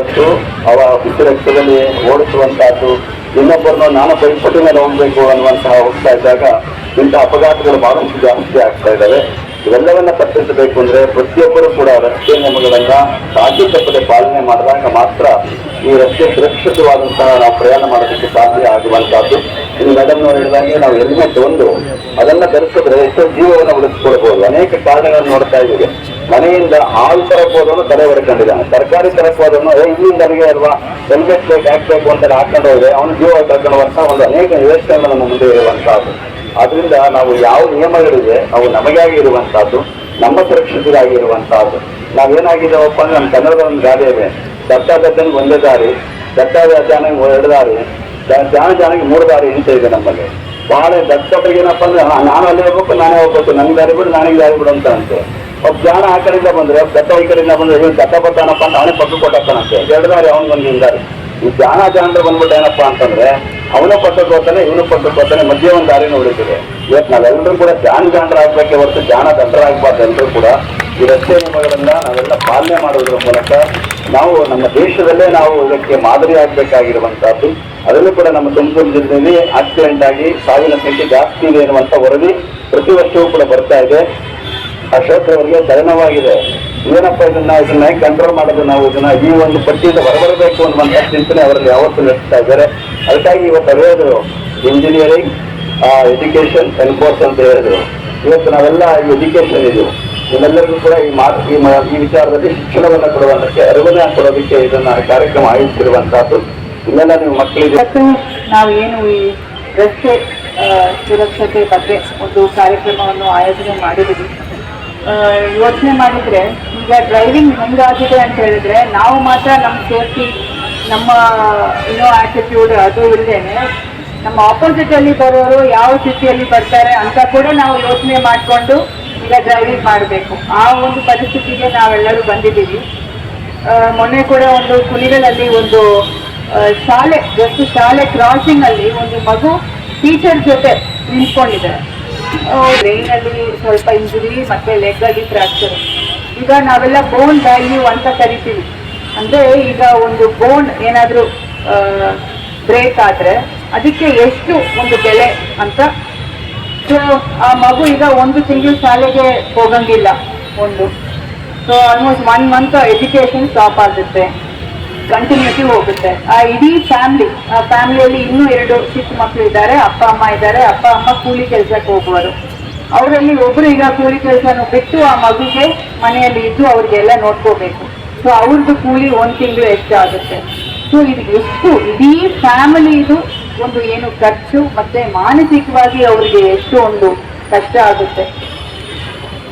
ಇವತ್ತು ಅವ ರಕ್ತದಲ್ಲಿ ಓಡಿಸುವಂತಹದ್ದು ಇನ್ನೊಬ್ಬರನ್ನು ನಾನು ಪರಿಸ್ಥಿತಿ ಮೇಲೆ ಹೋಗ್ಬೇಕು ಅನ್ನುವಂತಹ ಹೋಗ್ತಾ ಇದ್ದಾಗ ಇಂತಹ ಅಪಘಾತಗಳು ಬಹಳಷ್ಟು ಜಾಸ್ತಿ ಆಗ್ತಾ ಇದ್ದಾವೆ. ಇವೆಲ್ಲವನ್ನ ತಪ್ಪಿಸಬೇಕು ಅಂದ್ರೆ ಪ್ರತಿಯೊಬ್ಬರು ಕೂಡ ರಸ್ತೆ ನಿಯಮಗಳನ್ನ ಸಾಧ್ಯ ತಪ್ಪದೆ ಪಾಲನೆ ಮಾಡಿದಾಗ ಮಾತ್ರ ಈ ರಸ್ತೆ ಸುರಕ್ಷಿತವಾದಂತಹ ನಾವು ಪ್ರಯಾಣ ಮಾಡೋದಕ್ಕೆ ಸಾಧ್ಯ ಆಗುವಂತಹದ್ದು ಇನ್ನು ಮೇಡಮ್ ಹೇಳಿದಾಗೆ ನಾವು ಹೆಲ್ಮೆಟ್ ಒಂದು, ಅದನ್ನ ಧರಿಸಿದ್ರೆ ಎಷ್ಟೋ ಜೀವವನ್ನು ಉಳಿಸ್ಕೊಳ್ಬಹುದು ಅನೇಕ ಕಾರಣಗಳನ್ನು ನೋಡ್ತಾ ಇದ್ದೀವಿ. ಮನೆಯಿಂದ ಹಾಲು ತರಕೋದನ್ನು ತಲೆ ಹೊಡ್ಕೊಂಡಿದ್ದಾನೆ ತರಕಾರಿ ತರಕೋದನ್ನು ಇಲ್ಲಿಂದ ನನಗೆ ಅಲ್ವಾ? ಹೆಲ್ಮೆಟ್ ಬೇಕು ಹಾಕ್ಬೇಕು ಅಂತ ಹಾಕೊಂಡು ಹೋದ್ರೆ ಅವನು ಜೀವ ಕಳ್ಕೊಳ್ಳುವಂತ ಒಂದು ಅನೇಕ ಯೋಚನೆಗಳು ನಮ್ಮ ಮುಂದೆ ಇರುವಂತಹದ್ದು. ಅದರಿಂದ ನಾವು ಯಾವ ನಿಯಮಗಳಿದೆ, ಅವು ನಮಗಾಗಿ ಇರುವಂತಹದ್ದು, ನಮ್ಮ ಸುರಕ್ಷತೆಗಾಗಿ ಇರುವಂತಹದ್ದು. ನಾವೇನಾಗಿದ್ದೇವಪ್ಪ ಅಂದ್ರೆ ನಮ್ಮ ಕನ್ನಡದ ಒಂದು ಗಾದೆ ಇದೆ. ದತ್ತ ದತ್ತನಿಗೆ ಒಂದೇ ದಾರಿ ದತ್ತ ಜಾನಿಗೆ ಎರಡು ದಾರಿ ಜಾನ ಜಾನಿಗೆ ಮೂರು ದಾರಿ ಅಂತ ಇದೆ ನಮ್ಮಲ್ಲಿ. ಬಹಳ ದತ್ತಪರಿಗೆ ಏನಪ್ಪ ಅಂದ್ರೆ ನಾನು ಅಲ್ಲಿ ಹೋಗ್ಬೇಕು, ನಾನೇ ಹೋಗ್ಬೇಕು ನಂಗೆ ದಾರಿ ಬಿಡು ನನಗೆ ದಾರಿ ಬಿಡು ಅಂತ ಅಂತೆ ಒಬ್ಬ ಜ್ಞಾನ ಆ ಕಡೆಯಿಂದ ಬಂದ್ರೆ ದತ್ತ ಈ ಕಡೆಯಿಂದ ಬಂದ್ರೆ ಇವ್ನು ದತ್ತ ಬರ್ತಾನಪ್ಪ ಅಂತ ಅವನೇ ಪಕ್ಕ ಕೊಟ್ಟಾಗ್ತಾನಂತೆ ಎರಡು ದಾರಿ ಅವನಿಗೆ ಈ ಜಾನ ಜಾನ್ರ ಬಂದ್ಬಿಟ್ಟು ಏನಪ್ಪ ಅಂತಂದ್ರೆ, ಅವನ ಪಟ್ಟಕ್ಕೆ ಹೋಗ್ತಾನೆ ಇವನು ಪಟ್ಟಕ್ಕೆ ಹೋಗ್ತಾನೆ ಮಧ್ಯೆ ಒಂದು ದಾರಿನ ಉಳಿತಿದೆ ಇವತ್ತು ನಾವೆಲ್ಲರೂ ಕೂಡ ಜಾನ ಜಾನರಾಗಬೇಕೆ ಹೊರತು ಜಾನ ದಂಡರಾಗಬಾರ್ದು ಎಲ್ಲರೂ ಕೂಡ ಈ ರಸ್ತೆ ನಿಯಮಗಳನ್ನ ನಾವೆಲ್ಲ ಪಾಲನೆ ಮಾಡುವುದರ ಮೂಲಕ ನಾವು ನಮ್ಮ ದೇಶದಲ್ಲೇ ನಾವು ಇದಕ್ಕೆ ಮಾದರಿ ಆಗಬೇಕಾಗಿರುವಂತಹದ್ದು ಅದರಲ್ಲೂ ಕೂಡ ನಮ್ಮ ತುಮಕೂರು ಜಿಲ್ಲೆಯಲ್ಲಿ ಆಕ್ಸಿಡೆಂಟ್ ಆಗಿ ಸಾವಿನ ಸಂಖ್ಯೆ ಜಾಸ್ತಿ ಇದೆ ಎನ್ನುವಂತ ವರದಿ ಪ್ರತಿ ವರ್ಷವೂ ಕೂಡ ಬರ್ತಾ ಇದೆ. ಅಶೋಕ್ ಅವರಿಗೆ ತಲೆನೋವಾಗಿದೆ ಏನಪ್ಪ ಇದನ್ನ ಇದನ್ನ ಕಂಟ್ರೋಲ್ ಮಾಡೋದು ನಾವು? ಇದನ್ನ ಈ ಒಂದು ಪಟ್ಟಿಯಿಂದ ಹೊರಬರಬೇಕು ಅನ್ನುವಂತ ಚಿಂತನೆ ಅವರಲ್ಲಿ ಯಾವತ್ತೂ ನಡೆಸ್ತಾ ಇದ್ದಾರೆ. ಅದಕ್ಕಾಗಿ ಇವತ್ತು ಹೇಳಿದ್ರು ಇಂಜಿನಿಯರಿಂಗ್ ಎಜುಕೇಶನ್ ಎನ್ಫೋರ್ಸ್ ಅಂತ ಹೇಳಿದ್ರು. ಇವತ್ತು ನಾವೆಲ್ಲ ಈ ಎಜುಕೇಶನ್ ಇದು. ಇವೆಲ್ಲರಿಗೂ ಕೂಡ ಈ ಮಾತು ಈ ಈ ವಿಚಾರದಲ್ಲಿ ಶಿಕ್ಷಣವನ್ನು ಕೊಡುವಂತಕ್ಕೆ, ಅರಿವನ್ನ ಕೊಡೋದಕ್ಕೆ ಇದನ್ನ ಕಾರ್ಯಕ್ರಮ ಆಯೋಜಿಸಿರುವಂತಹದ್ದು. ಇನ್ನೆಲ್ಲ ನೀವು ಮಕ್ಕಳಿಗೆ ನಾವು ಏನು ಈ ರಸ್ತೆ ಸುರಕ್ಷತೆ ಬಗ್ಗೆ ಒಂದು ಕಾರ್ಯಕ್ರಮವನ್ನು ಆಯೋಜನೆ ಮಾಡಿದ್ದೀವಿ. ಯೋಚನೆ ಮಾಡಿದ್ರೆ, ಈಗ ಡ್ರೈವಿಂಗ್ ಹೆಂಗಾಗಿದೆ ಅಂತ ಹೇಳಿದ್ರೆ, ನಾವು ಮಾತ್ರ ನಮ್ಮ ಸೇಫ್ಟಿ ನಮ್ಮ ಏನೋ ಆಟಿಟ್ಯೂಡ್ ಅದು ಇಲ್ಲದೇನೆ ನಮ್ಮ ಆಪೋಸಿಟ್ ಅಲ್ಲಿ ಬರೋರು ಯಾವ ಸ್ಥಿತಿಯಲ್ಲಿ ಬರ್ತಾರೆ ಅಂತ ಕೂಡ ನಾವು ಯೋಚನೆ ಮಾಡಿಕೊಂಡು ಈಗ ಡ್ರೈವಿಂಗ್ ಮಾಡಬೇಕು. ಆ ಒಂದು ಪರಿಸ್ಥಿತಿಗೆ ನಾವೆಲ್ಲರೂ ಬಂದಿದ್ದೀವಿ. ಮೊನ್ನೆ ಕೂಡ ಒಂದು ಕುಲಿಗಳಲ್ಲಿ ಒಂದು ಶಾಲೆ ಜಸ್ಟ್ ಶಾಲೆ ಕ್ರಾಸಿಂಗ್ ಅಲ್ಲಿ ಒಂದು ಮಗು ಟೀಚರ್ ಜೊತೆ ನಿಂತ್ಕೊಂಡಿದೆ ಬ್ರೈನ್ ಅಲ್ಲಿ ಸ್ವಲ್ಪ ಇಂಜುರಿ ಮತ್ತೆ ಲೆಗ್ ಅಲ್ಲಿ ಫ್ರಾಕ್ಚರ್ ಈಗ ನಾವೆಲ್ಲ ಬೋನ್ ವ್ಯಾಲ್ಯೂ ಅಂತ ಕರಿತೀವಿ. ಅಂದ್ರೆ ಈಗ ಒಂದು ಬೋನ್ ಏನಾದ್ರೂ ಬ್ರೇಕ್ ಆದ್ರೆ ಅದಕ್ಕೆ ಎಷ್ಟು ಒಂದು ಬೆಲೆ ಅಂತ. ಸೊ ಆ ಮಗು ಈಗ ಒಂದು ತಿಂಗಳು ಶಾಲೆಗೆ ಹೋಗಂಗಿಲ್ಲ. ಒಂದು. So almost one month education stop ಆಗುತ್ತೆ. ಕಂಟಿನ್ಯೂಟಿ ಹೋಗುತ್ತೆ. ಆ ಇಡೀ ಫ್ಯಾಮಿಲಿ ಆ ಫ್ಯಾಮಿಲಿಯಲ್ಲಿ ಇನ್ನೂ ಎರಡು ಚಿಕ್ಕ ಮಕ್ಕಳು ಇದ್ದಾರೆ. ಅಪ್ಪ, ಅಮ್ಮ ಇದ್ದಾರೆ. ಅಪ್ಪ, ಅಮ್ಮ ಕೂಲಿ ಕೆಲಸಕ್ಕೆ ಹೋಗುವರು. ಅವರಲ್ಲಿ ಒಬ್ಬರು ಈಗ ಕೂಲಿ ಕೆಲಸನೂ ಬಿಟ್ಟು ಆ ಮಗುಗೆ ಮನೆಯಲ್ಲಿ ಇದ್ದು ಅವ್ರಿಗೆಲ್ಲ ನೋಡ್ಕೋಬೇಕು. ಸೊ ಅವ್ರದ್ದು ಕೂಲಿ ಒಂದು ತಿಂಗಳು ಎಷ್ಟು ಆಗುತ್ತೆ ಸೊ ಇದು ಎಷ್ಟು ಇಡೀ ಫ್ಯಾಮಿಲಿದು ಒಂದು ಏನು ಖರ್ಚು ಮತ್ತೆ ಮಾನಸಿಕವಾಗಿ ಅವರಿಗೆ ಎಷ್ಟು ಒಂದು ಕಷ್ಟ ಆಗುತ್ತೆ.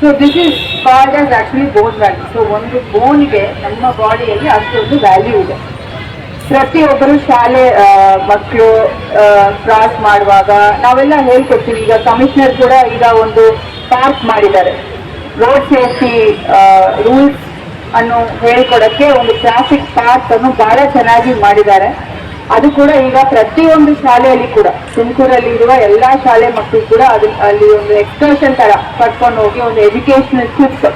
So this is called as actually bone value so ಒಂದು ಬೋನ್ಗೆ ನಮ್ಮ ಬಾಡಿಯಲ್ಲಿ ಅಷ್ಟೊಂದು ವ್ಯಾಲ್ಯೂ ಇದೆ. ಪ್ರತಿಯೊಬ್ಬರು ಶಾಲೆ ಮಕ್ಕಳು ಕ್ರಾಸ್ ಮಾಡುವಾಗ ನಾವೆಲ್ಲ ಹೇಳ್ಕೊಡ್ತೀವಿ. ಈಗ ಕಮಿಷನರ್ ಕೂಡ ಈಗ ಒಂದು ಪಾರ್ಕ್ ಮಾಡಿದ್ದಾರೆ. ರೋಡ್ ಸೇಫ್ಟಿ ರೂಲ್ಸ್ ಅನ್ನು ಹೇಳ್ಕೊಡಕ್ಕೆ ಒಂದು ಟ್ರಾಫಿಕ್ ಪಾರ್ಕ್ ಅನ್ನು ಬಹಳ ಚೆನ್ನಾಗಿ ಮಾಡಿದ್ದಾರೆ. ಅದು ಕೂಡ ಈಗ ಪ್ರತಿಯೊಂದು ಶಾಲೆಯಲ್ಲಿ ಕೂಡ, ತುಮಕೂರಲ್ಲಿ ಇರುವ ಎಲ್ಲಾ ಶಾಲೆ ಮಕ್ಕಳು ಕೂಡ ಅದು ಅಲ್ಲಿ ಒಂದು ಎಕ್ಸ್ಕರ್ಷನ್ ತರ ಕರ್ಕೊಂಡು ಹೋಗಿ ಒಂದು ಎಜುಕೇಶನಲ್ ಟ್ರಿಪ್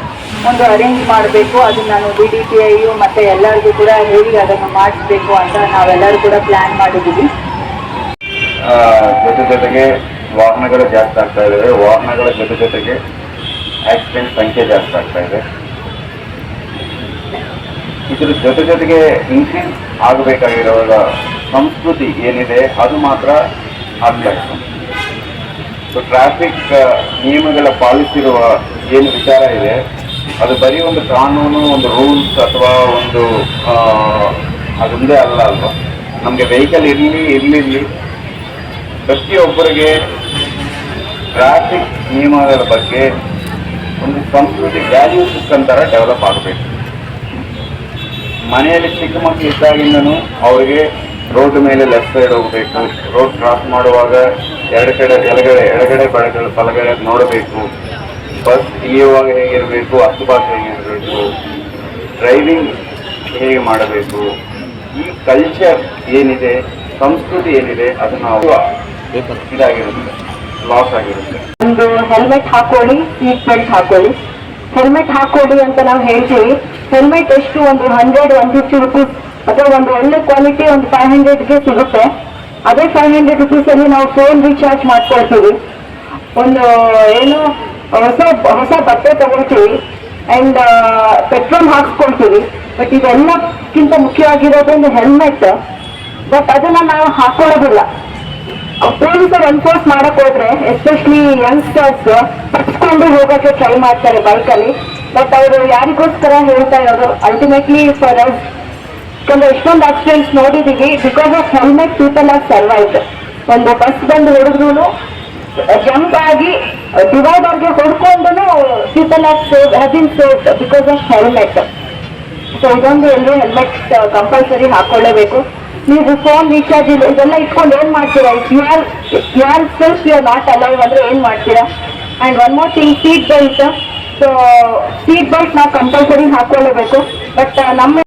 ಒಂದು ಅರೇಂಜ್ ಮಾಡಬೇಕು. ಅದು ನಾನು ಬಿ ಡಿ ಪಿ ಐ ಮತ್ತೆ ಎಲ್ಲರಿಗೂ ಕೂಡ ಹೇಳಿ ಅದನ್ನು ಮಾಡಿಸ್ಬೇಕು ಅಂತ ನಾವೆಲ್ಲರೂ ಕೂಡ ಪ್ಲಾನ್ ಮಾಡಿದ್ದೀವಿ. ಜೊತೆ ಜೊತೆಗೆ ವಾಹನಗಳು ಜಾಸ್ತಿ ಆಗ್ತಾ ಇದಾವೆ. ವಾಹನಗಳ ಜೊತೆ ಜೊತೆಗೆ ಆಕ್ಸಿಡೆಂಟ್ ಸಂಖ್ಯೆ ಜಾಸ್ತಿ ಆಗ್ತಾ ಇದೆ. ಇದ್ರ ಜೊತೆ ಜೊತೆಗೆ ಇನ್ಕ್ರೀಸ್ ಆಗಬೇಕಾಗಿರುವ ಸಂಸ್ಕೃತಿ ಏನಿದೆ, ಅದು ಮಾತ್ರ ಅಭ್ಯಾಸ ಸೊ ಟ್ರಾಫಿಕ್ ನಿಯಮಗಳ ಪಾಲಿಸಿರುವ ಏನು ವಿಚಾರ ಇದೆ, ಅದು ಬರೀ ಒಂದು ಕಾನೂನು, ಒಂದು ರೂಲ್ಸ್ ಅಥವಾ ಒಂದು ಅದೊಂದೇ ಅಲ್ಲ ಅಲ್ವಾ? ನಮಗೆ ವೆಹಿಕಲ್ ಇರಲಿ, ಇರಲಿರಲಿ. ಪ್ರತಿಯೊಬ್ಬರಿಗೆ ಟ್ರಾಫಿಕ್ ನಿಯಮಗಳ ಬಗ್ಗೆ ಒಂದು ಸಂಸ್ಕೃತಿ ವ್ಯಾಲ್ಯೂ ಸಿಸ್ಟಮ್ ಥರ ಡೆವಲಪ್ ಆಗಬೇಕು. ಮನೆಯಲ್ಲಿ ಚಿಕ್ಕ ಮಕ್ಕಳು ಇದ್ದಾಗಿಂದನೂ ಅವರಿಗೆ ರೋಡ್ ಮೇಲೆ ಲೆಫ್ಟ್ ಸೈಡ್ ಹೋಗಬೇಕು. ರೋಡ್ ಕ್ರಾಸ್ ಮಾಡುವಾಗ ಎರಡು ಕಡೆ ಎಡಗಡೆ ಎಡಗಡೆ ಬಲಗಡೆ ಬಲಗಡೆ ನೋಡಬೇಕು. ಬಸ್ ಇಳಿಯುವಾಗ ಹೇಗಿರಬೇಕು ಅಕ್ಕುಪಾತ ಹೇಗಿರಬೇಕು ಡ್ರೈವಿಂಗ್ ಹೇಗೆ ಮಾಡಬೇಕು, ಈ ಕಲ್ಚರ್ ಏನಿದೆ, ಸಂಸ್ಕೃತಿ ಏನಿದೆ ಅದು ನಾವು ಇದಾಗಿರುತ್ತೆ ಲಾಸ್ ಆಗಿರುತ್ತೆ. ಒಂದು ಹೆಲ್ಮೆಟ್ ಹಾಕೊಳ್ಳಿ ಸೀಟ್ ಬೆಲ್ಟ್ ಹಾಕೊಳ್ಳಿ. ಹೆಲ್ಮೆಟ್ ಹಾಕೊಳ್ಳಿ ಅಂತ ನಾವು ಹೇಳ್ತೀವಿ. ಹೆಲ್ಮೆಟ್ ಎಷ್ಟು? ಒಂದು ಹಂಡ್ರೆಡ್ ಒನ್ ಫಿಫ್ಟಿ ರುಪೀಸ್ ಅಥವಾ ಒಂದು ಒಳ್ಳೆ ಕ್ವಾಲಿಟಿ ಒಂದು ಫೈವ್ ಹಂಡ್ರೆಡ್ಗೆ ಸಿಗುತ್ತೆ. ಅದೇ ಫೈವ್ ಹಂಡ್ರೆಡ್ ರುಪೀಸಲ್ಲಿ ನಾವು ಫೋನ್ ರೀಚಾರ್ಜ್ ಮಾಡ್ಕೊಳ್ತೀವಿ. ಒಂದು, ಏನು, ಹೊಸ ಹೊಸ ಬಟ್ಟೆ ತಗೊಳ್ತೀವಿ. ಅಂಡ್ ಪೆಟ್ರೋಲ್ ಹಾಕ್ಸ್ಕೊಳ್ತೀವಿ. ಬಟ್ ಇದೆಲ್ಲಕ್ಕಿಂತ ಮುಖ್ಯವಾಗಿರೋದು ಒಂದು ಹೆಲ್ಮೆಟ್ ಬಟ್ ಅದನ್ನ ನಾವು ಹಾಕೊಳ್ಳೋದಿಲ್ಲ. ಪೊಲೀಸರು ಎನ್ಫೋರ್ಸ್ ಮಾಡಕ್ ಹೋದ್ರೆ ಎಸ್ಪೆಷಲಿ ಯಂಗ್ಸ್ಟರ್ಸ್ ತಪ್ಪಿಸ್ಕೊಂಡು ಹೋಗೋಕೆ ಟ್ರೈ ಮಾಡ್ತಾರೆ ಬೈಕಲ್ಲಿ ಬಟ್ ಅವರು ಯಾರಿಗೋಸ್ಕರ ಹೇಳ್ತಾ ಇರೋದು ಅಲ್ಟಿಮೇಟ್ಲಿ ಫಾರ್ ಅಸ್ ಯಾಕಂದ್ರೆ ಎಷ್ಟೊಂದು ಆಕ್ಸಿಡೆಂಟ್ಸ್ ನೋಡಿದೀವಿ. Because of helmet people are survived ಒಂದು ಬಸ್ ಬಂದು ಹೊಡೆದ್ರು ಜಂಪ್ ಆಗಿ ಡಿವೈಡರ್ಗೆ ಹೊಡ್ಕೊಂಡು people are save have save because of helmet so ಇದೊಂದು ಎಲ್ಲರೂ ಹೆಲ್ಮೆಟ್ ಕಂಪಲ್ಸರಿ ಹಾಕೊಳ್ಳೇಬೇಕು. ನೀವು ಫೋನ್ ರೀಚಾರ್ಜ್ ಇಲ್ಲ, ಇದೆಲ್ಲ ಇಟ್ಕೊಂಡು ಏನ್ ಮಾಡ್ತೀರಾ? You are you are self you are not alive ಅಂದ್ರೆ ಏನ್ ಮಾಡ್ತೀರಾ? And one more thing seat belt so seat belt ನಾವು ಕಂಪಲ್ಸರಿ ಹಾಕೊಳ್ಳೇಬೇಕು. ಬಟ್ ನಮ್ಮ